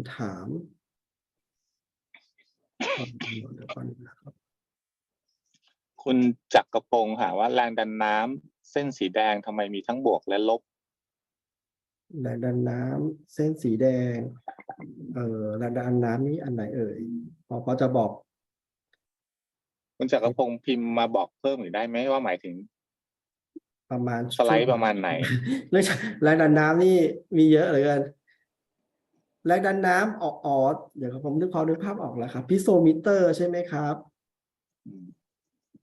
คำถามเดี๋ยวก่อนนะครับคุณจักรพงศ์ถามว่าแรงดันน้ำเส้นสีแดงทำไมมีทั้งบวกและลบ แรงดันน้ำเส้นสีแดง เอ่อแรงดันน้ำนี้อันไหนเอ่ยพอพอจะบอก คุณจักรพงศ์พิมพ์มาบอกเพิ่มอีกได้ไหมว่าหมายถึงประมาณสไลด์ประมาณไหน เรื่องแรงดันน้ำนี่มีเยอะเหลือเกิน แรงดันน้ำออกออดเดี๋ยวผมนึกพอนึกภาพออกแล้วครับพิโซมิเตอร์ใช่ไหมครับ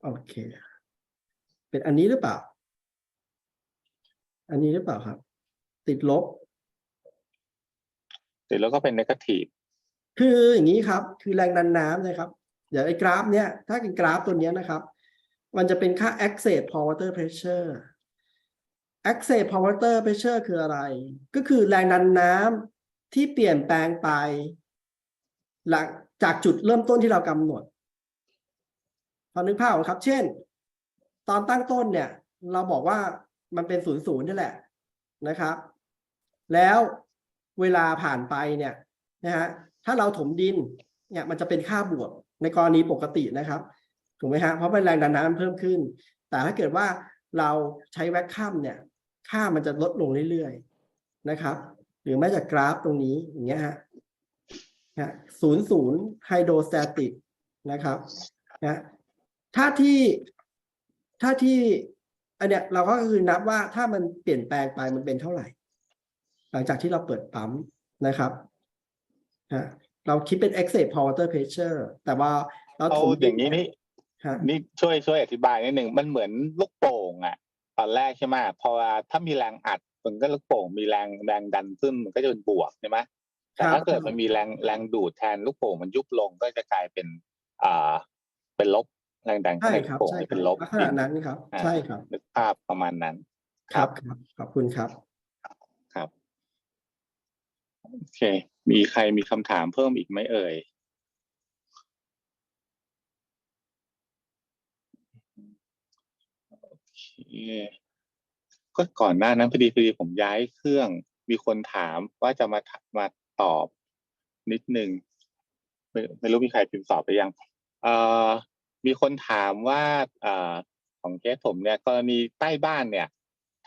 โอเค เป็นอันนี้หรือเปล่า อันนี้หรือเปล่าครับ ติดลบเสร็จแล้วก็เป็นนกาทีฟคืออย่างนี้ครับ คือแรงดันน้ำนะครับอย่างไอ้กราฟเนี้ยถ้าเป็นกราฟตัวเนี้ยนะครับ มันจะเป็นค่า access pore water pressure access pore water pressure คืออะไร ก็คือแรงดันน้ำ ที่เปลี่ยนแปลงไปหลังจากจุดเริ่มต้นที่เรากำหนดพอนึกภาพครับ เช่น ตอนตั้งต้นเนี่ย เราบอกว่ามันเป็นศูนย์ศูนย์นี่แหละนะครับ แล้วเวลาผ่านไปเนี่ยนะฮะถ้าเราถมดินเนี่ยมันจะเป็นค่าบวกในกรณีปกตินะครับถูกไหมฮะเพราะเป็นแรงดันน้ำเพิ่มขึ้น แต่ถ้าเกิดว่าเราใช้แวคคัมเนี่ย ค่ามันจะลดลงเรื่อยๆนะครับ หรือแม้จากกราฟตรงนี้อย่างเงี้ยฮะศูนย์ศูนย์ไฮโดรสแตติกนะครับนะถ้าที่ถ้าที่อันเนี้ยเราก็คือนับว่าถ้ามันเปลี่ยนแปลงไปมันเป็นเท่าไหร่ หลังจากที่เราเปิดปั๊มนะครับฮะเราคิดเป็น exit pore water pressure แต่ว่าเราเอาถมอย่างนี้นี่ฮะนี่ช่วยช่วยอธิบายนิดหนึ่งมันเหมือนลูกโป่งอะตอนแรกใช่ไหมพอถ้ามีแรงอัด มันก็ลูกโป่งมีแรงแรงดันขึ้นมันก็จะเป็นบวกใช่ไหมแต่ถ้าเกิดมันมีแรงแรงดูดแทนลูกโป่งมันยุบลงก็จะกลายเป็นอ่าเป็นลบแรงดันใช่ในคลูรักบโป่งใช่นี่คเป็นลรับบลักษณะนั้นครับอ่าใช่ครับนึกภาพประมาณนั้นครับครับขอบคุณครับครับโอเค มีใครมีคำถามเพิ่มอีกไหมเอ่ยโอเค ก็ก่อนหน้านั้นพอดีพอดีผมย้ายเครื่อง มีคนถามว่าจะมามาตอบนิดนึงไม่ไม่รู้มีใครพิมพ์ตอบไปยังเอ่อมีคนถามว่าเอ่อของเคสผมเนี่ยกรณีใต้บ้านเนี่ย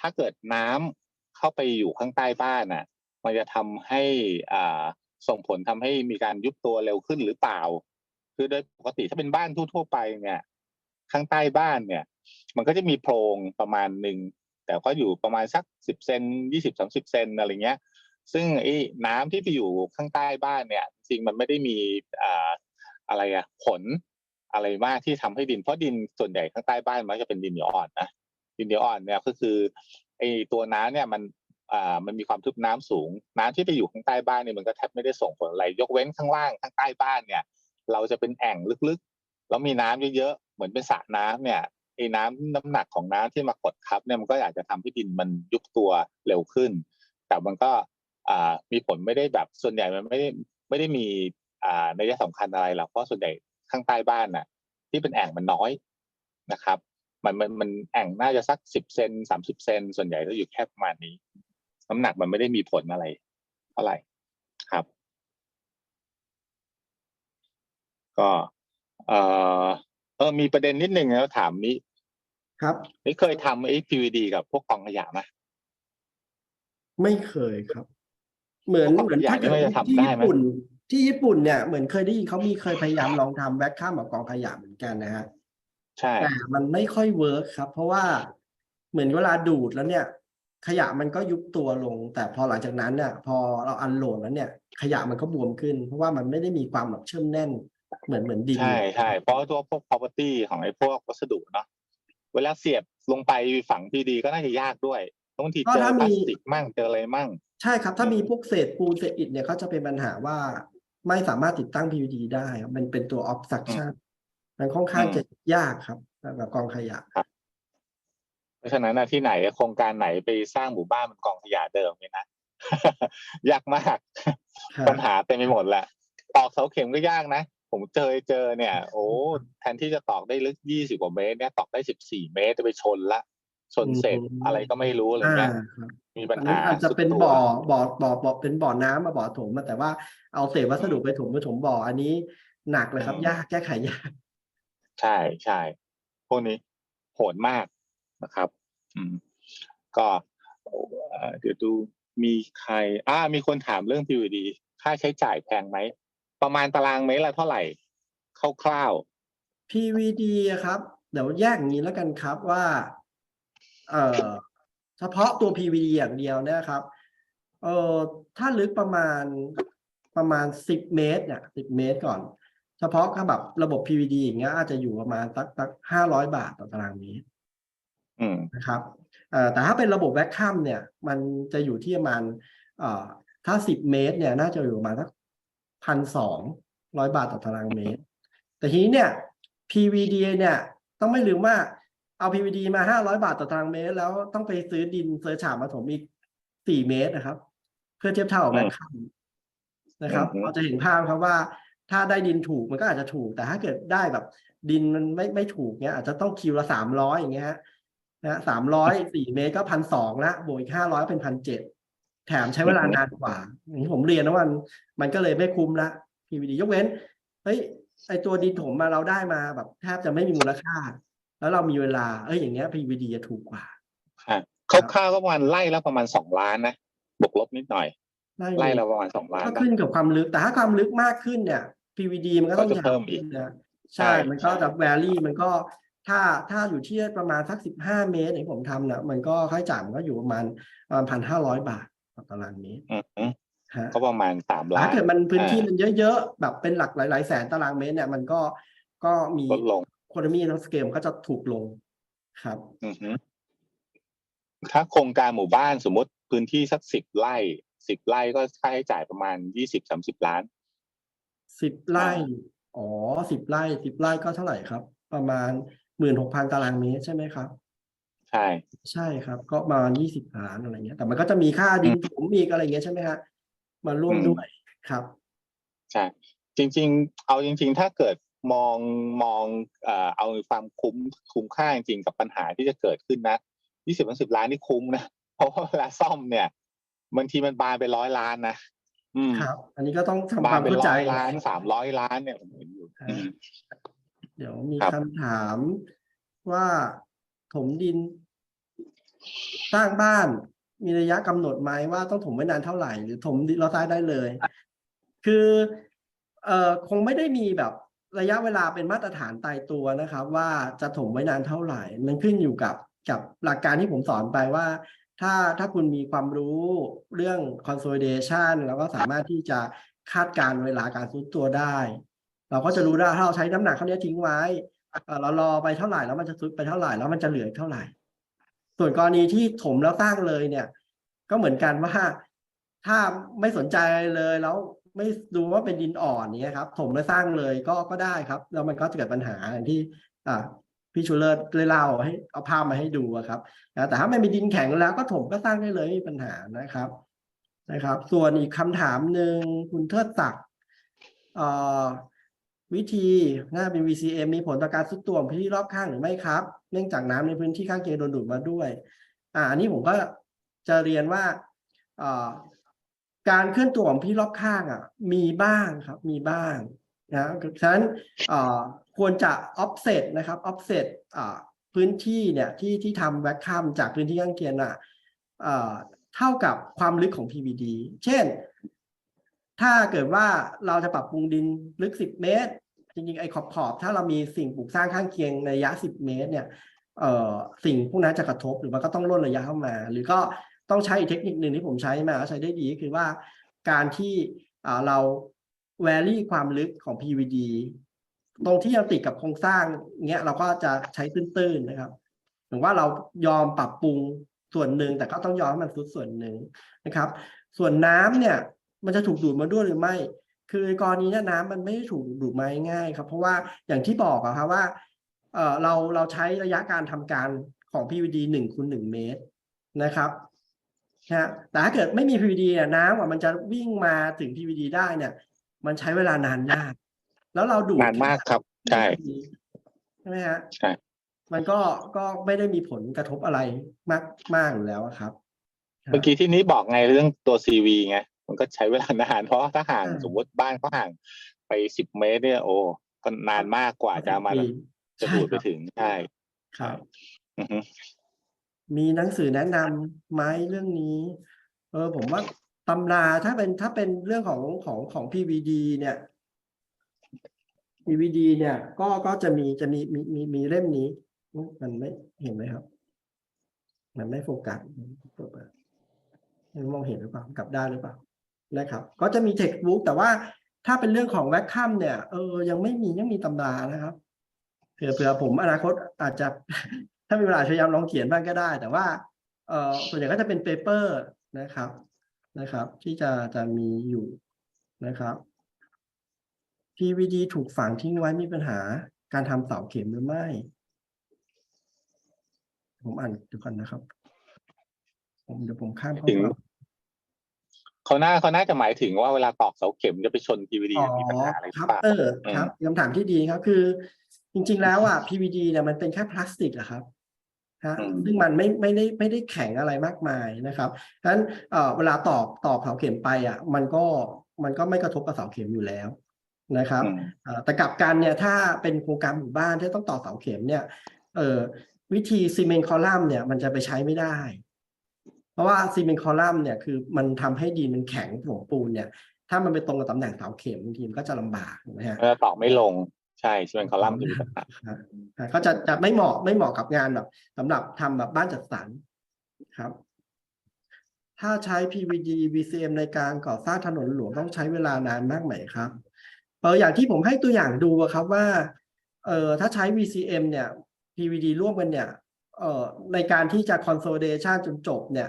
ถ้าเกิดน้ำเข้าไปอยู่ข้างใต้บ้านน่ะ มันจะทำให้อ่าส่งผลทำให้มีการยุบตัวเร็วขึ้นหรือเปล่า คือโดยปกติถ้าเป็นบ้านทั่วๆไปเนี่ย ข้างใต้บ้านเนี่ย มันก็จะมีโพรงประมาณหนึ่ง แต่ก็อยู่ประมาณสักสิบเซนยี่สิบสามสิบเซนอะไรเงี้ย ซึ่งไอ้น้ำที่ไปอยู่ข้างใต้บ้านเนี่ย จริงมันไม่ได้มีอ่าอะไรอะผลอะไรมากที่ทำให้ดินเพราะดินส่วนใหญ่ข้างใต้บ้านมันจะเป็นดินเหนียวอ่อนนะดินเหนียวอ่อนเนี่ยก็คือไอ้ตัวน้ำเนี่ยมันอ่ามันมีความทึบน้ำสูง น้ำที่ไปอยู่ข้างใต้บ้านเนี่ยมันก็แทบไม่ได้ส่งผลอะไร ยกเว้นข้างล่างข้างใต้บ้านเนี่ย เราจะเป็นแอ่งลึกๆ แล้วมีน้ำเยอะๆ เหมือนเป็นสระน้ำเนี่ย ไอ้น้ำน้ำหนักของน้ำที่มากดทับเนี่ยมันก็อาจจะทำให้ดินมันยุบตัวเร็วขึ้น แต่มันก็มีผลไม่ได้แบบส่วนใหญ่มันไม่ได้ไม่ได้มีอ่านัยสำคัญอะไรหรอกเพราะส่วนใหญ่ข้างใต้บ้านน่ะ ที่เป็นแอ่งมันน้อยนะครับ มันมันมันแอ่งน่าจะสักสิบเซนสามสิบเซนส่วนใหญ่ก็อยู่แค่ประมาณนี้ น้ำหนักมันไม่ได้มีผลอะไร เท่าไหร่ครับ ก็เออเออมีประเด็นนิดนึงนะถามนี้ ครับ นี่เคยทำไอ้ PVD กับพวกกองขยะไหม ไม่เคยครับ เหมือนพวกเหมือนขยะถ้าเกิดนี่มันจะที่ทำได้ญี่ไหมปุ่น ที่ญี่ปุ่นเนี่ยเหมือนเคยได้ยินเขามีเคยพยายามลองทำแวคข้ามกับกองขยะเหมือนกันนะฮะใช่แต่มันไม่ค่อยเวิร์คครับ เพราะว่าเหมือนเวลาดูดแล้วเนี่ย ขยะมันก็ยุบตัวลง แต่พอหลังจากนั้นเนี่ยพอเราอันโหลดแล้วเนี่ย ขยะมันก็บวมขึ้น เพราะว่ามันไม่ได้มีความแบบเชื่อมแน่นเหมือนเหมือนดินใช่ใช่เพราะตัวพวก property ของไอ้พวกวัสดุเนาะ เวลาเสียบลงไปฝัง PVD ก็น่าจะยากด้วยบางทีก็เจอถ้าพลามีสติกมั่งเจออะไรมั่ง ใช่ครับ ถ้ามีพวกเศษปูนเศษอิฐเนี่ยเขาจะเป็นปัญหาว่าไม่สามารถติดตั้ง PVD ได้ครับมันเป็นตัว obstruction มันค่อนข้างอืมจะยากครับแบบกองขยะเพราะฉะนั้นนะที่ไหนโครงการไหนไปสร้างหมู่บ้านเป็นกองขยะเดิมเนี่ยนะยากมากครับปัญหาเต็มไปหมดแหละตอกเสาเข็มก็ยากนะ ผมเจอเจอเนี่ย โอ้แทนที่จะตอกได้ลึกยี่สิบกว่าเมตรเนี่ยตอกได้สิบสี่เมตรจะไปชนละ ชนเสร็จอืมอะไรก็ไม่รู้อะไรอ่าเงี้ยครับมีปัญอันนี้หาอาจจะสุดเป็นตัวบ่อบ่อบ่อบ่อเป็นบ่อน้ำมาบ่อถมมาแต่ว่าเอาเศษวัสดุไปถมไปถมบ่ออันนี้หนักเลยครับอืมยากแก้ไขยากใช่ใช่พวกนี้โหดมากนะครับ อืม ก็เอ่อเดี๋ยวดูมีใคร อ่า มีคนถามเรื่อง PVD ค่าใช้จ่ายแพงไหม ประมาณตารางเมตรละเท่าไหร่คร่าว PVD อะครับ เดี๋ยวแยกอย่างนี้แล้วกันครับว่าเอ่อเฉพาะตัว PVD อย่างเดียวเนี่ยครับเอ่อถ้าลึกประมาณประมาณสิบเมตรเนี่ยสิบเมตรก่อน เฉพาะถ้าแบบระบบ PVD อย่างเงี้ยอาจจะอยู่ประมาณสักสักห้าร้อยบาทต่อตารางเมตรๆ อืม นะครับเอ่อแต่ถ้าเป็นระบบแวคคัมเนี่ย มันจะอยู่ที่ประมาณเอ่อถ้าสิบเมตรเนี่ย น่าจะอยู่ประมาณสัก พันสองร้อยบาทต่อตารางเมตร แต่ทีนี้เนี่ย PVD เนี่ย ต้องไม่ลืมว่าเอา PVD มาห้าร้อยบาทต่อตารางเมตร แล้วต้องไปซื้อดินเซอร์ฉาบมาถมอีกสี่เมตรนะครับ เพื่อเทียบเท่ากับแวคคัมนะครับอืมเราจะเห็นภาพครับว่า ถ้าได้ดินถูกมันก็อาจจะถูก แต่ถ้าเกิดได้แบบ ดินมันไม่ไม่ถูกเนี่ยอาจจะต้องคิวละสามร้อยอย่างเงี้ยฮะนะสามร้อยสี่เมตรก็พันสองละบวกอีกห้าร้อยเป็นพันเจ็ด แถมใช้เวลานานกว่าอย่างที่ผมเรียนนะว่ามันมันก็เลยไม่คุ้มละ PVD ยกเว้นเฮ้ยไอตัวดินถมมาเราได้มาแบบแทบจะไม่มีมูลค่า แล้วเรามีเวลาเอ้ยอย่างเงี้ย PVD จะถูกกว่าอะคร่าวๆก็ประมาณไล่แล้วประมาณสองล้านนะบวกลบนิดหน่อยไล่เราประมาณสองล้านก็นะขึ้นกับความลึกแต่ถ้าความลึกมากขึ้นเนี่ย PVD มันก็ต้องก็จะยาวเพิ่มอีกขึ้นนะใช่ใช่มันก็ใช่จะแวรี่มันก็ถ้าถ้าอยู่ที่ประมาณสักสิบห้าเมตรอย่างที่ผมทำเนี่ยมันก็ค่าใช้จ่ายมันก็อยู่ประมาณประมาณพันห้าร้อยบาท ต่อตารางเมตรอืมฮะก็ประมาณสามล้านถ้าเกิดมันพื้นที่อ่ามันเยอะๆแบบเป็นหลักหลายๆแสนตารางเมตรเนี่ยมันก็ก็มีลดลงโคโนมีนสเกลก็จะถูกลงครับ อือฮึถ้าโครงการหมู่บ้านสมมติพื้นที่สักสิบไร่สิบไร่ก็ค่าใช้จ่ายประมาณยี่สิบสามสิบล้าน สิบไร่อ่าอ๋อสิบไร่สิบไร่ก็เท่าไหร่ครับ ประมาณหมื่นหกพันตารางเมตรใช่ไหมครับ ใช่ ใช่ครับ ก็ประมาณยี่สิบล้านอะไรเงี้ย แต่มันก็จะมีค่าดินถมอีกอะไรเงี้ยใช่ไหมฮะมาร่วมด้วยครับใช่จริง ๆ เอาจริง ๆ ถ้าเกิดมองมองเอ่อเอาความคุ้มคุ้มค่าจริงๆกับปัญหาที่จะเกิดขึ้นนะยี่สิบสิบล้านนี่คุ้มนะเพราะว่าเวลาซ่อมเนี่ยบางทีมันบานไปร้อยล้านนะอืมครับ อันนี้ก็ต้องทำคานมบาวไปเข้าร้ใจอยล้านสามร้อยล้านเนี่ยผมเห็นอยู่ครับอืมเดี๋ยวมีครับคำถามว่า ถมดิน สร้างบ้านมีระยะกำหนดไหมว่าต้องถมไว้นานเท่าไหร่ หรือถมเราซ้ายได้เลย คือเอ่อคงไม่ได้มีแบบระยะเวลาเป็นมาตรฐานตายตัวนะครับ ว่าจะถมไว้นานเท่าไหร่มันขึ้นอยู่กับกับหลักการที่ผมสอนไปว่า ถ้าถ้าคุณมีความรู้เรื่อง consolidation แล้วก็สามารถที่จะคาดการเวลาการซุดตัวได้ เราก็จะรู้ได้ถ้าเราใช้น้ำหนักเท่านี้ทิ้งไว้ เรารอไปเท่าไหร่แล้วมันจะซุดไปเท่าไหร่แล้วมันจะเหลืออีกเท่าไหร่ ส่วนกรณีที่ถมแล้วสร้างเลยเนี่ย ก็เหมือนกันว่าถ้าไม่สนใจเลยแล้วไม่ดูว่าเป็นดินอ่อนเนี้ยครับ ถมแล้วสร้างเลยก็ก็ได้ครับ แล้วมันก็จะเกิดปัญหาอย่างที่ อ่าพี่ชูเลอร์เล่าให้เอาภาพมาให้ดูครับนะแต่ถ้ามันเป็นดินแข็งแล้วก็ถมก็สร้างได้เลยไม่มีปัญหานะครับนะครับ ส่วนอีกคำถามหนึ่งคุณเทิดศักดิ์เอ่อ วิธีน่าเป็น VCM มีผลต่อการซุดตัวของพื้นที่รอบข้างหรือไม่ครับ เนื่องจากน้ำในพื้นที่ข้างเคียงโดนดูดมาด้วย อ่าอันนี้ผมก็จะเรียนว่าการเคลื่อนตัวของพื้นที่รอบข้างอะ มีบ้างครับ มีบ้างนะฉะนั้นควรจะ offset นะครับ offset พื้นที่เนี่ยที่ที่ทำแวคคัมจากพื้นที่ข้างเคียงอะเท่ากับความลึกของ PVD เช่น ถ้าเกิดว่าเราจะปรับปรุงดินลึก 10 เมตร จริงๆ ไอ้ขอบขอบถ้าเรามีสิ่งปลูกสร้างข้างเคียงในระยะ 10 เมตรเนี่ยเอ่อสิ่งพวกนั้นจะกระทบหรือมันก็ต้องลดระยะเข้ามา หรือก็ต้องใช้อีกเทคนิคหนึ่งที่ผมใช้มาใช้ได้ดีก็คือว่าการที่เราแวรี่ความลึกของ PVD ตรงที่เราติดกับโครงสร้างเงี้ยเราก็จะใช้ตื้นๆนะครับถึงว่าเรายอมปรับปรุงส่วนหนึ่งแต่ก็ต้องยอมให้มันสุดส่วนหนึ่งนะครับ ส่วนน้ำเนี่ย มันจะถูกดูดมาด้วยหรือไม่ คือกรณีเนี้น้ำมันไม่ได้ถูกดูดมาง่ายๆครับ เพราะว่าอย่างที่บอกอะครับว่าเอ่อเราเราใช้ระยะการทำการของ PVD หนึ่งคูณหนึ่งเมตรนะครับนะฮะแต่ถ้าเกิดไม่มี PVD เนี่ยน้ำอะมันจะวิ่งมาถึง PVD ได้เนี่ย มันใช้เวลานานมาก แล้วเราดูดนานมากครับ ใช่ใช่ไหมฮะใช่มันก็ก็ไม่ได้มีผลกระทบอะไรมากมากอยู่แล้วอะครับ เมื่อกี้ที่นี้บอกไงเรื่องตัวซีวีไง มันก็ใช้เวลานานเพราะว่าถ้าห่างใช่สมมติบ้านเขาห่างไปสิบเมตรเนี่ย โอ้ก็นานมากกว่าจะมามีจะใช่ดูดคไปรับถึงใช่ครับอือฮึมีหนังสือแนะนำไหมเรื่องนี้ เออ ผมว่าตำราถ้าเป็นถ้าเป็นเรื่องของของของ PVD เนี่ย PVD เนี่ย ก็ก็จะมีจะมีมีมีมีเล่มนี้อุ๊ยมันไม่เห็นไหมครับ มันไม่โฟกัสเปิดมาไม่รู้มองเห็นหรือเปล่ากลับได้านหรือเปล่า นะครับก็จะมีเท็กซ์บุ๊กแต่ว่าถ้าเป็นเรื่องของแวคคัมเนี่ยเออยังไม่มียังมีตำรานะครับเผื่อเผื่อผมอนาคตอาจจะถ้ามีเวลาพยายามลองเขียนบ้างก็ได้ แต่ว่าเออส่วนใหญ่ก็จะเป็นเปเปอร์นะครับนะครับ ที่จะจะมีอยู่นะครับ PVD ถูกฝังทิ้งไว้มีปัญหาการทำเสาเข็มหรือไม่ ผมอ่านเดี๋ยวก่อนนะครับ ผมเดี๋ยวผมข้ามเข้า เขาน่าเขาน่าจะหมายถึงว่าเวลาตอกเสาเข็มจะไปชน PVD อ๋อมีปัญหาอะไรหครือรับเปล่า เออครับคำถามที่ดีครับคือ จริง ๆ แล้วอะ PVD เนี่ยมันเป็นแค่พลาสติกอะครับฮะอืม ซึ่งมันไม่ไม่ได้ไม่ได้แข็งอะไรมากมายนะครับฉะนั้นเอ่อเวลาตอกตอกเสาเข็มไปอะ มันก็มันก็ไม่กระทบกับเสาเข็มอยู่แล้วนะครับ อืม เอ่อแต่กลับกันเนี่ยถ้าเป็นโครงการหมู่บ้านที่ต้องต่อเสาเข็มเนี่ยเอ่อวิธีซีเมนต์คอลัมน์เนี่ยมันจะไปใช้ไม่ได้เพ ราะว่าซีเมนต์คอลัมน์เนี่ยคือมันทำให้ดินมันแข็งผงปูนเนี่ย ถ้ามันไปตรงกับตำแหน่งเสาเข็มบางทีมันก็จะลำบากนะฮะเออตอกไม่ลงใช่ใช่เป็นคอลัมน์จะมีปัญหาฮะฮะก็จะจะไม่เหมาะไม่เหมาะกับงานแบบสำหรับทำแบบบ้านจัดสรรครับ ถ้าใช้ PVD VCM ในการก่อสร้างถนนหลวงต้องใช้เวลานานมากไหมครับเอออย่างที่ผมให้ตัวอย่างดูอะครับว่าเออถ้าใช้ VCM เนี่ย PVD ร่วมกันเนี่ยเอ่อในการที่จะ consolidation จนจบเนี่ย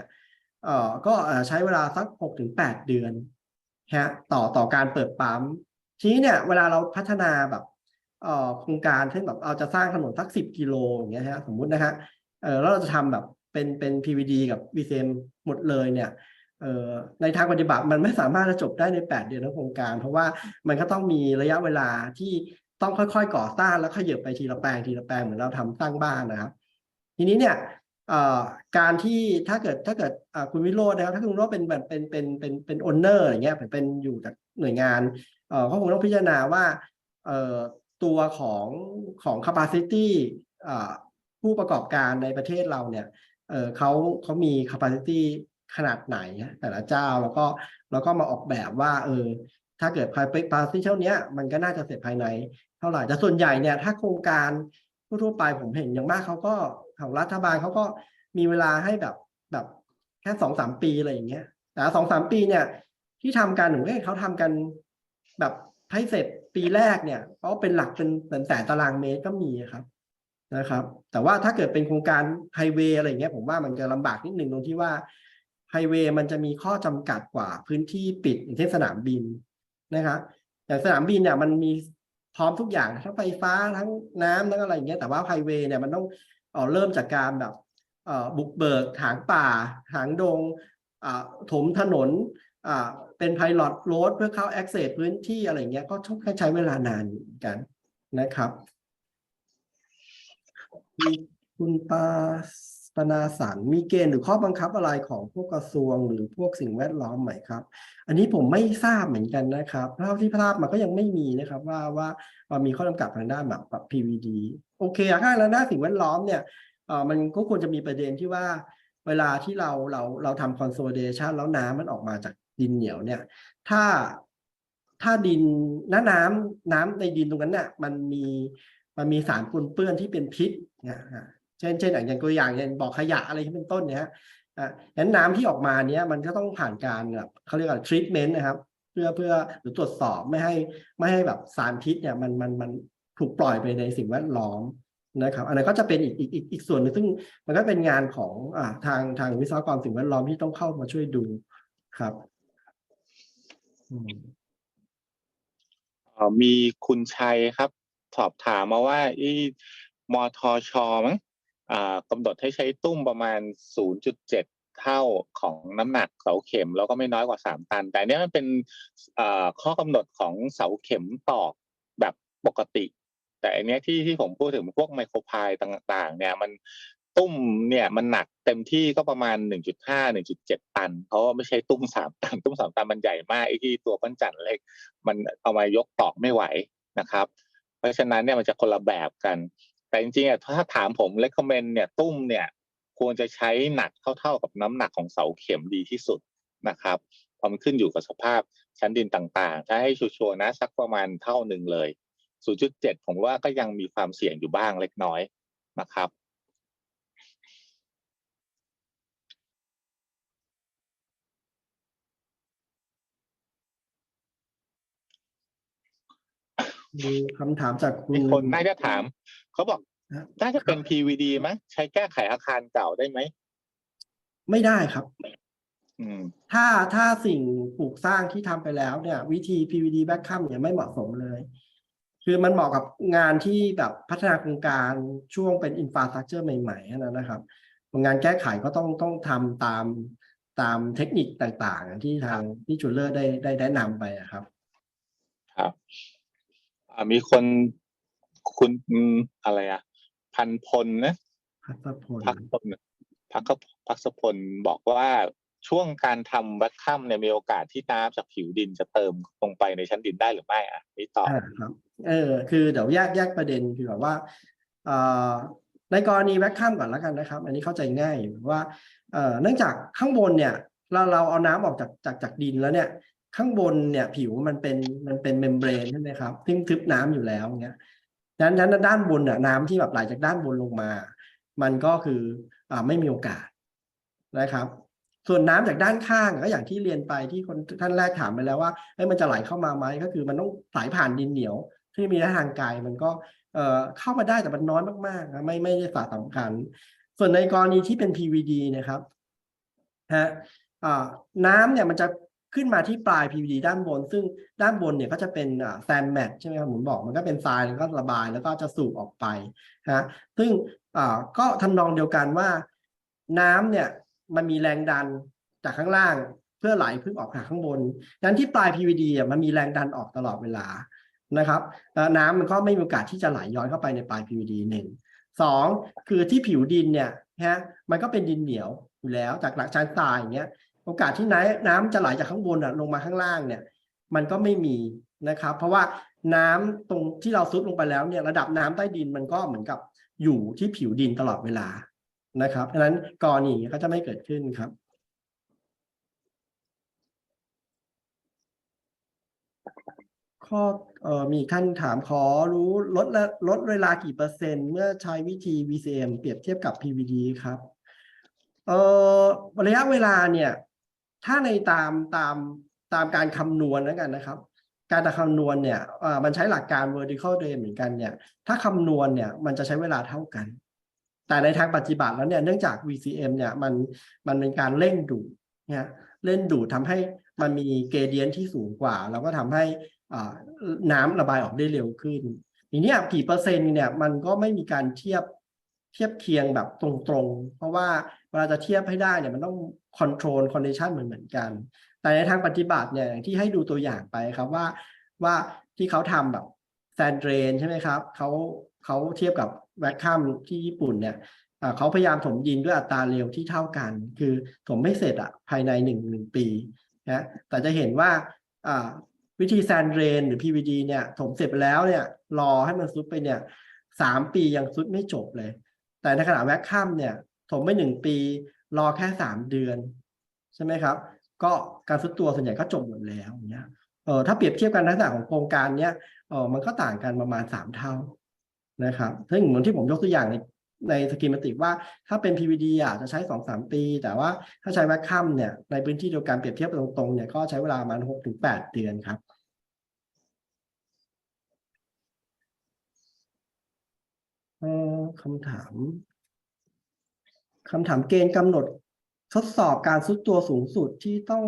เอ่อก็ใช้เวลาสักหกถึงแปดเดือนฮะต่อต่อการเปิดปั๊ม ทีนี้เนี่ยเวลาเราพัฒนาแบบเอ่อโครงการเช่นแบบเราจะสร้างถนนสักสิบกิโลอย่างเงี้ยฮะสมมุตินะฮะเออแล้วเราจะทำแบบเป็นเป็น PVD กับ VCM หมดเลยเนี่ยเออในทางปฏิบัติมันไม่สามารถจะจบได้ใน 8 เดือนของโครงการ เพราะว่ามันก็ต้องมีระยะเวลาที่ต้องค่อยๆ ก่อสร้างแล้วขยับไปทีละแปลงทีละแปลงเหมือนเราทำสร้างบ้านนะครับ ทีนี้เนี่ย การที่ถ้าเกิดถ้าเกิดคุณวิโรจน์นะครับถ้าคุณวิโรจน์เป็นแบบเป็นเป็นเป็นเป็นโอนเนอร์อย่างเงี้ยเป็นเป็นอยู่จากหน่วยงานเอ่อก็คงต้องพิจารณาว่าตัวของของ capacity อผู้ประกอบการในประเทศเราเนี่ยเขาเขามี capacity ขนาดไหนแต่ละเจ้าแล้วก็แล้วก็มาออกแบบว่าเออถ้าเกิด capacity เท่าเนี้ยมันก็น่าจะเสร็จภายในเท่าไหร่แต่ส่วนใหญ่เนี่ยถ้าโครงการทั่วไปผมเห็นอย่างมากเขาก็ ของรัฐบาลเขาก็มีเวลาให้แบบแบบแค่สองสามปีอะไรอย่างเงี้ย แต่สองสามปีเนี่ย ที่ทำกันหนูให้เขาทำกันแบบให้เสร็จปีแรกเนี่ยเพราะเป็นหลักเป็นแสนตารางเมตรก็มีครับนะครับ แต่ว่าถ้าเกิดเป็นโครงการไฮเวย์อะไรอย่างเงี้ย ผมว่ามันจะลำบากนิดหนึ่งตรงที่ว่าไฮเวย์มันจะมีข้อจำกัดกว่าพื้นที่ปิดอย่างเช่นสนามบินนะครับอย่างสนามบินเนี่ยมันมีพร้อมทุกอย่างทั้งไฟฟ้าทั้งน้ำทั้งอะไรอย่างเงี้ยแต่ว่าไฮเวย์เนี่ยมันต้อง เริ่มจากการแบบบุกเบิกถางป่า ถางดงถมถนนเป็นไพลอตโรดเพื่อเข้า access พื้นที่อะไรเงี้ยก็ต้องใช้เวลานานเหมือนกันนะครับมีคุณปาปนาสันมีเกณฑ์หรือข้อบังคับอะไรของพวกกระทรวงหรือพวกสิ่งแวดล้อมไหมครับ อันนี้ผมไม่ทราบเหมือนกันนะครับเท่าที่ทราบมาก็ยังไม่มีนะครับว่าว่ามีข้อจำกัดทางด้านแบบ PVD โอเคอะถ้าแล้วด้าสิ่งแวดล้อมเนี่ยมันก็ควรจะมีประเด็นที่ว่าเวลาที่เราเราเราทำ consolidation แล้วน้ำมันออกมาจากดินเหนียวเนี่ย ถ้าถ้าดินน้าน้ำน้ำในดินตรงนั้นเนี่ยมันมีมันมีสารปนเปื้อนที่เป็นพิษนะฮะเช่นเช่นอย่างตัวอย่างอย่างบ่อขยะอะไรที่เป็นต้นเนี่ยฮะอะงั้นน้ำที่ออกมาเนี้ยมันก็ต้องผ่านการแบบเขาเรียกว่า treatment นะครับ เพื่อเพื่อหรือตรวจสอบไม่ให้ไม่ให้แบบสารพิษเนี่ยมันมันมัน ถูกปล่อยไปในสิ่งแวดล้อมนะครับ อันนั้นก็จะเป็นอีกอีกอีกอีกส่วนหนึงซึ่งมันก็เป็นงานของอทางทางวิศวกรสิ่งแวดล้อมที่ต้องเข้ามาช่วยดูครับมีคุณชัยครับ สอบถามมาว่าอีมทชมั้งอ่ากำหนดให้ใช้ตุ้มประมาณ 0.7 เท่าของน้ำหนักเสาเข็ม แล้วก็ไม่น้อยกว่า 3 ตัน แต่เนี้ยมันเป็นข้อกำหนดของเสาเข็มตอกแบบปกติ แต่อันเนี้ยที่ที่ผมพูดถึงพวกไมโครพายต่าง ๆ เนี่ยมันตุ้มเนี่ยมันหนักเต็มที่ก็ประมาณ 1.5 1.7 ตันเพราะว่าไม่ใช่ตุ้ม3ตัน ตุ้ม3ตันมันใหญ่มากไอ้ที่ตัวปั้นจันเล็ก มันเอามายกตอกไม่ไหวนะครับ เพราะฉะนั้นเนี่ยมันจะคนละแบบกัน แต่จริงๆอะถ้าถามผมเล c ก m เมนเนี่ยตุ้มเนี่ยควรจะใช้หนักเท่าๆกับน้ำหนักของเสาเข็มดีที่สุดนะครับเพราะมันขึ้นอยู่กับสภาพชั้นดินต่างๆ ถ้าให้ชัวร์ๆนะสักประมาณเท่าหนึ่งเลย 0.7 ผมว่าก็ยังมีความเสี่ยงอยู่บ้างเล็กน้อยนะครับ มีคำถามจากคุณมีคนน่าจะถาม เขาบอกฮะน่าจะเป็น PVD มั้ยใช้แก้ไขอาคารเก่าได้ไหม ไม่ได้ครับอืมถ้าถ้าสิ่งปลูกสร้างที่ทำไปแล้วเนี่ย วิธี PVD backup เนี่ยไม่เหมาะสมเลย คือมันเหมาะกับงานที่แบบพัฒนาโครงการช่วงเป็นอินฟ a า t ั u เจอร์ใหม่ๆนั่นนะนะครับงานแก้ไขก็ต้องต้องทำตามตามเทคนิคต่างๆ ที่ทางที่จูเลอร์ได้ได้แนะนำไปอะครับ ครับอ่ามีคนคุณอืมอะไรอะ พันพลนะพัฒพลพักพลพักพักสพลบอกว่า ช่วงการทำวัดค่ำเนี่ยมีโอกาสที่น้ำจากผิวดินจะเติมลงไปในชั้นดินได้หรือไม่อะนี่ตอบครับ เออ คือเดี๋ยวแยกแยกประเด็นคือแบบว่าอ่อในกรณีแวคคัมก่อนแล้วกันนะครับ อันนี้เข้าใจง่ายว่าเอ่อเนื่องจากข้างบนเนี่ยเราเราเอาน้ำออกจากจากจากดินแล้วเนี่ย ข้างบนเนี่ยผิวมันเป็นมันเป็นเมมเบรนใช่ไหมครับซึ่งทึบน้ำอยู่แล้วเงี้ยดังนั้นด้านบนน่ะน้ำที่แบบไหลจากด้านบนลงมา มันก็คืออ่าไม่มีโอกาสนะครับ ส่วนน้ำจากด้านข้างก็อย่างที่เรียนไปที่คนท่านแรกถามไปแล้วว่าเอ้มันจะไหลเข้ามาไหมก็คือมันต้องไหลผ่านดินเหนียว ที่มีระยะทางไกลมันก็เอ่อเข้ามาได้แต่มันน้อยมากๆนะไม่ไม่ได้สาสำคัญ ส่วนในกรณีที่เป็น PVD นะครับฮะน้ำเนี่ยมันจะขึ้นมาที่ปลาย PVD ด้านบน ซึ่งด้านบนเนี่ยก็จะเป็นแซมแมทใช่ไหมครับผมบอกมันก็เป็นทรายแล้วก็ระบายแล้วก็จะสูบออกไปนะซึ่งก็ทำนองเดียวกันว่าน้ำเนี่ย มันมีแรงดันจากข้างล่าง เพื่อไหลพึ่งออกจากข้างบนดังนั้นที่ปลาย PVD อะมันมีแรงดันออกตลอดเวลานะครับน้ำมันก็ไม่มีโอกาสที่จะไหลย้อนเข้าไปในปลาย PVD หนึ่งสองคือที่ผิวดินเนี่ยฮะมันก็เป็นดินเหนียวอยู่แล้วจากหลักชั้นทรายอย่างเงี้ยโอกาสที่น้ำน้ำจะไหลจากข้างบนอะลงมาข้างล่างเนี่ย มันก็ไม่มีนะครับ เพราะว่าน้ำตรงที่เราซุดลงไปแล้วเนี่ยระดับน้ำใต้ดินมันก็เหมือนกับอยู่ที่ผิวดินตลอดเวลา นะครับเพราะฉะนั้นกรณีอย่างนี้ก็จะไม่เกิดขึ้นครับข้อออมีท่านถามขอรู้ลดละลดเวลากี่เปอร์เซ็นต์เมื่อใช้วิธี VCM เปรียบเทียบกับ PVD ครับเอ่อระยะเวลาเนี่ย ถ้าในตามตามตามการคำนวณแล้วกันนะครับ การคำนวณเนี่ยมันใช้หลักการ vertical drain เหมือนกันเนี่ย ถ้าคำนวณเนี่ยมันจะใช้เวลาเท่ากัน แต่ในทางปฏิบัติแล้วเนี่ยเนื่องจาก VCM เนี่ยมันมันเป็นการเร่งดูดเนี่ยเร่งดูดทำให้มันมีเกเดียนที่สูงกว่า แล้วก็ทำให้น้ำระบายออกได้เร็วขึ้นทีนี้กี่เปอร์เซ็นต์เนี่ยมันก็ไม่มีการเทียบเทียบเคียงแบบตรงๆ เพราะว่าเวลาจะเทียบให้ได้เนี่ยมันต้อง control condition เหมือนเหมือนกัน แต่ในทางปฏิบัติเนี่ยที่ให้ดูตัวอย่างไปครับว่าว่าที่เขาทำแบบแซนเดรนใช่ไหมครับเขาเขาเทียบกับ แวคคัมที่ญี่ปุ่นเนี่ยเขาพยายามถมดินด้วยอัตราเร็วที่เท่ากัน คือถมไม่เสร็จอะภายในหนึ่งหนึ่งปีนะแต่จะเห็นว่าวิธีแซนเดรนหรือ PVD เนี่ยถมเสร็จไปแล้วเนี่ยรอให้มันซุดไปเนี่ยสามปียังซุดไม่จบเลย แต่ในขณะแวคคัมเนี่ยถมไม่หนึ่งปี รอแค่สามเดือน ใช่ไหมครับ ก็การซุดตัวส่วนใหญ่ก็จบหมดแล้วเงี้ยเออถ้าเปรียบเทียบกันลักษณะของโครงการเนี้ยเออมันก็ต่างกันประมาณสามเท่า นะครับซึ่งเหมือนที่ผมยกตัวอย่างในในสกีมาติกว่าถ้าเป็น PVD อะจะใช้สองสามปี แต่ว่าถ้าใช้แวคคัมเนี่ยในพื้นที่เดียวกันเปรียบเทียบตรงๆเนี่ยก็ใช้เวลาประมาณหกถึงแปดเดือนครับคำถามคำถามเกณฑ์กำหนดทดสอบการซุดตัวสูงสุดที่ต้อง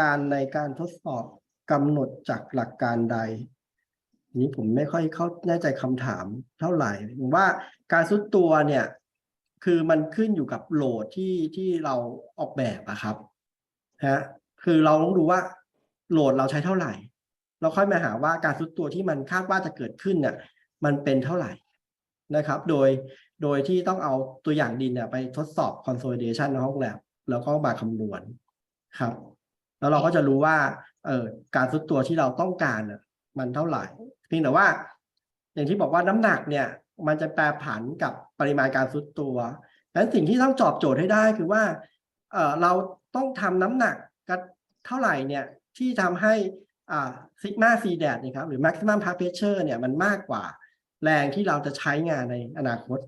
การในการทดสอบกำหนดจากหลักการใด นี้ผมไม่ค่อยเข้าแน่ใจคำถามเท่าไหร่ผมว่าการซุดตัวเนี่ย คือมันขึ้นอยู่กับโหลดที่ที่เราออกแบบอะครับฮะคือเราต้องดูว่าโหลดเราใช้เท่าไหร่ เราค่อยมาหาว่าการซุดตัวที่มันคาดว่าจะเกิดขึ้นเนี่ยมันเป็นเท่าไหร่นะครับ โดยโดยที่ต้องเอาตัวอย่างดินเนี่ยไปทดสอบ consolidation ในห้องแลบแล้วก็มาคำนวณครับ แล้วเราก็จะรู้ว่าเอ่อการซุดตัวที่เราต้องการน่ะมันเท่าไหร่ พียงแต่ว่า อย่างที่บอกว่าน้ำหนักเนี่ย มันจะแปรผันกับปริมาณการซุดตัวดังนั้นสิ่งที่ต้องตอบโจทย์ให้ได้คือว่าเอ่อเราต้องทำน้ำหนักกันเท่าไหร่เนี่ยที่ทำให้อ่าซิกมาซีแดดนะครับหรือ maximum part pressure เนี่ยมันมากกว่าแรงที่เราจะใช้งานในอนาคต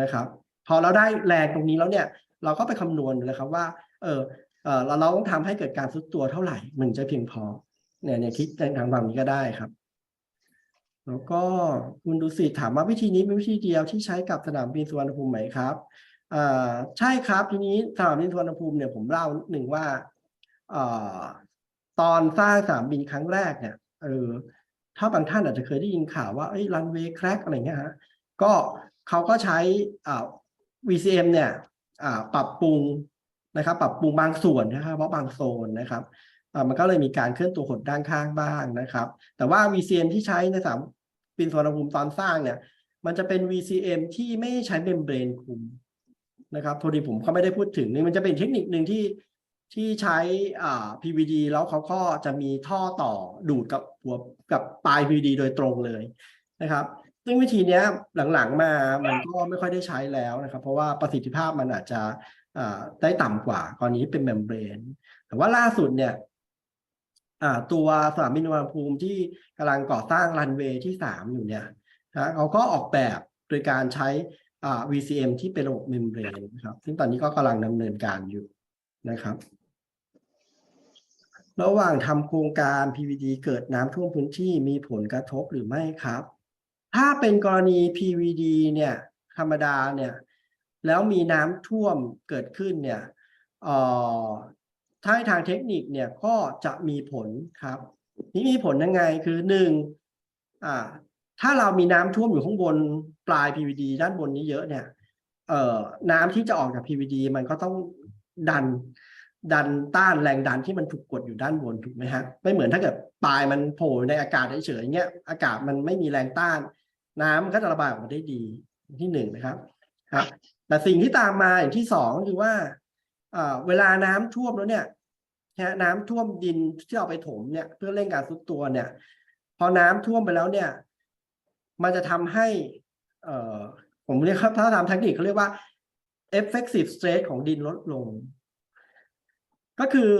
นะครับ พอเราได้แรงตรงนี้แล้วเนี่ย เราก็ไปคำนวณเลยครับว่า เออเออเราเราต้องทำให้เกิดการซุดตัวเท่าไหร่มันจะเพียงพอเนี่ยเนี่ยคิดในทางแบบนี้ก็ได้ครับ แล้วก็คุณดุสิตถามว่าวิธีนี้เป็นวิธีเดียวที่ใช้กับสนามบินสุวรรณภูมิไหมครับอ่าใช่ครับทีนี้สนามบินสุวรรณภูมิเนี่ยผมเล่าหนึ่งว่าอ่อตอนสร้างสนามบินครั้งแรกเนี่ยเออถ้าบางท่านอาจจะเคยได้ยินข่าวว่าเอ้รันเวย์แครกอะไรเงี้ยฮะก็เขาก็ใช้อ่า VCM เนี่ยอ่าปรับปรุงนะครับ ปรับปรุงบางส่วนนะครับเพราะบางโซนนะครับ มันก็เลยมีการเคลื่อนตัวหดด้านข้างบ้างนะครับ แต่ว่า VCM ที่ใช้ในสามบินสวรรณภูมิตอนสร้างเนี่ย มันจะเป็น VCM ที่ไม่ใช้เมมเบรนคุมนะครับพอดีผมก็ไม่ได้พูดถึงนี่มันจะเป็นเทคนิคหนึ่งที่ที่ใช้อ่า PVD แล้วเขาก็จะมีท่อต่อดูดกับหัวกับปลาย PVD โดยตรงเลยนะครับซึ่งวิธีนี้หลังๆมา มันก็ไม่ค่อยได้ใช้แล้วนะครับ เพราะว่าประสิทธิภาพมันอาจจะได้ต่ำกว่ากรณีที่เป็นเมมเบรน แต่ว่าล่าสุดเนี่ย ตัวสนามบินสุวรรณภูมิที่กำลังก่อสร้างรันเวย์ที่สามอยู่เนี่ยนะเขาก็ออกแบบโดยการใช้ VCM ที่เป็นระบบเมมเบรนนะครับ ซึ่งตอนนี้ก็กำลังดำเนินการอยู่นะครับ ระหว่างทำโครงการ PVD เกิดน้ำท่วมพื้นที่มีผลกระทบหรือไม่ครับ ถ้าเป็นกรณี PVD เนี่ยธรรมดาเนี่ยแล้วมีน้ำท่วมเกิดขึ้นเนี่ย ถ้าทางเทคนิคเนี่ยก็จะมีผลครับ นี่มีผลยังไงคือหนึ่งอ่าถ้าเรามีน้ำท่วมอยู่ข้างบนปลาย PVD ด้านบนนี้เยอะเนี่ยเอ่อน้ำที่จะออกจาก PVD มันก็ต้องดันดันต้านแรงดันที่มันถูกกดอยู่ด้านบนถูกไหมฮะไม่เหมือนถ้าเกิดปลายมันโผล่ในอากาศเฉยๆเงี้ยอากาศมันไม่มีแรงต้าน น้ำมันก็จะระบายออกมาได้ดีที่หนึ่งนะครับครับ แต่สิ่งที่ตามมาอย่างที่สองก็คือว่า เวลาน้ำท่วมแล้วเนี่ยนะน้ำท่วมดินที่เอาไปถมเนี่ย เพื่อเร่งการซุดตัวเนี่ย พอน้ำท่วมไปแล้วเนี่ย มันจะทำให้ เอ่อ ผมเรียกครับถ้าตามเทคนิคเขาเรียกว่า effective stress ของดินลดลง ก็คือ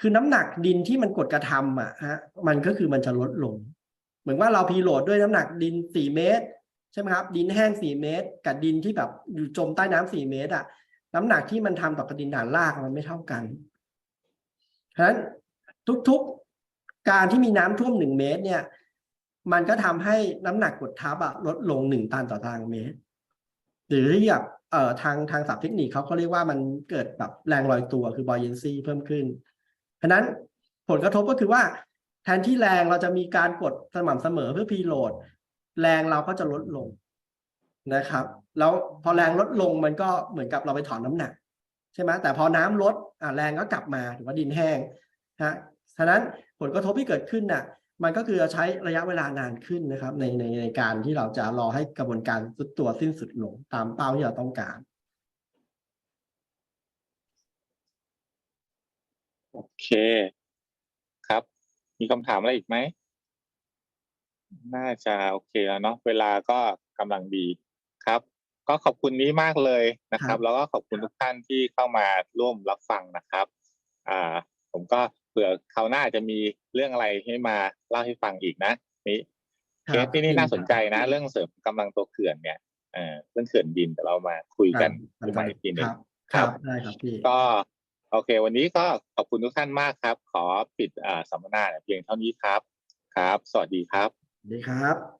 คือน้ำหนักดินที่มันกดกระทำอะฮะมันก็คือมันจะลดลง เหมือนว่าเราพีโหลดด้วยน้ำหนักดินสี่เมตร ใช่ไหมครับ ดินแห้งสี่เมตร กับดินที่แบบอยู่จมใต้น้ำสี่เมตร อะ น้ำหนักที่มันทำต่อกระดินฐานรากมันไม่เท่ากันฉะนั้นทุกๆการที่มีน้ำท่วมหนึ่งเมตร เนี่ย มันก็ทำให้น้ำหนักกดทับอะลดลงหนึ่งตันต่อตารางเมตร หรือที่แบบเอ่อทางทางศัพท์เทคนิคเขาเขาเรียกว่ามันเกิดแบบแรงลอยตัวคือ buoyancy เพิ่มขึ้นฉะนั้นผลกระทบก็คือว่า แทนที่แรงเราจะมีการกดสม่ำเสมอเพื่อพีโหลด แรงเราก็จะลดลง นะครับ แล้วพอแรงลดลงมันก็เหมือนกับเราไปถอนน้ำหนัก ใช่ไหมแต่พอน้ำลดอ่าแรงก็กลับมาถือว่าดินแห้งฮะฉะนั้นผลกระทบที่เกิดขึ้นน่ะมันก็คือจะใช้ระยะเวลานานขึ้นนะครับ ในในในการที่เราจะรอให้กระบวนการสุดตัวสิ้นสุดลงตามเป้าที่เราต้องการโอเคครับ มีคำถามอะไรอีกไหม น่าจะโอเคแล้วเนาะเวลาก็กำลังดี ครับ ก็ขอบคุณนี้มากเลยนะคครัรับบแล้วก็ขอบคุณทุกท่านที่เข้ามาร่วมรับฟังนะครับอ่าผมก็เผื่อคราวหน้าจะมีเรื่องอะไรให้มาเล่าให้ฟังอีกนะนี่เคสที่นี่น่าสนใจนะ เรื่องเสริมกำลังตัวเขื่อนเนี่ยเอ่อเรื่องเขื่อนดินแต่เรามาคุยกันครับใหม่อีกทีหนึ่คงรับครัครับบได้ครับพี่ก็โอเค วันนี้ก็ขอบคุณทุกท่านมากครับ ขอปิดอ่าสัมมนาเพียงเท่านี้ครับ ครับ สวัสดีครับสวัสดีครับ